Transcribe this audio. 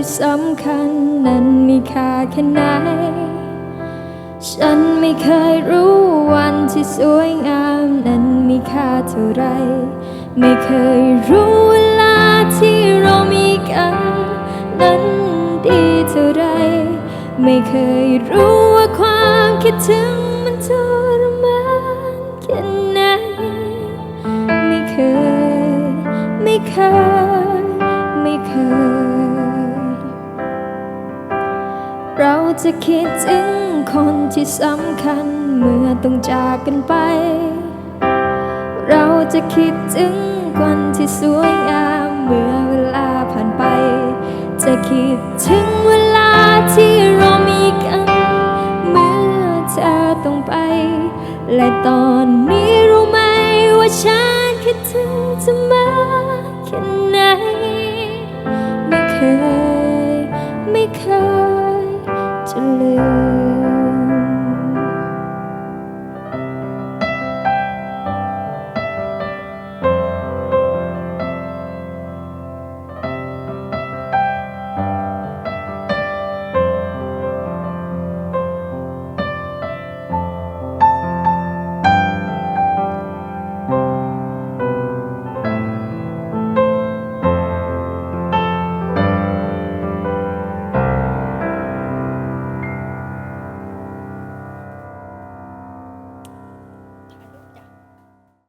ที่สำคัญนั้นมีค่าแค่ไหน ฉันไม่เคยรู้วันที่สวยงามนั้นมีค่าเท่าไร ไม่เคยรู้เวลาที่เรามีกัน นั้นดีเท่าไร ไม่เคยรู้ว่าความคิดถึงมันทร จะคิดถึงคนที่สำคัญเมื่อต้องจากกันไป เราจะคิดถึงวันที่สวยงามเมื่อเวลาผ่านไป จะคิดถึงเวลาที่เรามีกันเมื่อเธอต้องไป และตอนนี้รู้ไหมว่าฉันคิดถึงเธอมากแค่ไหนไม่เคย ไม่เคย to live.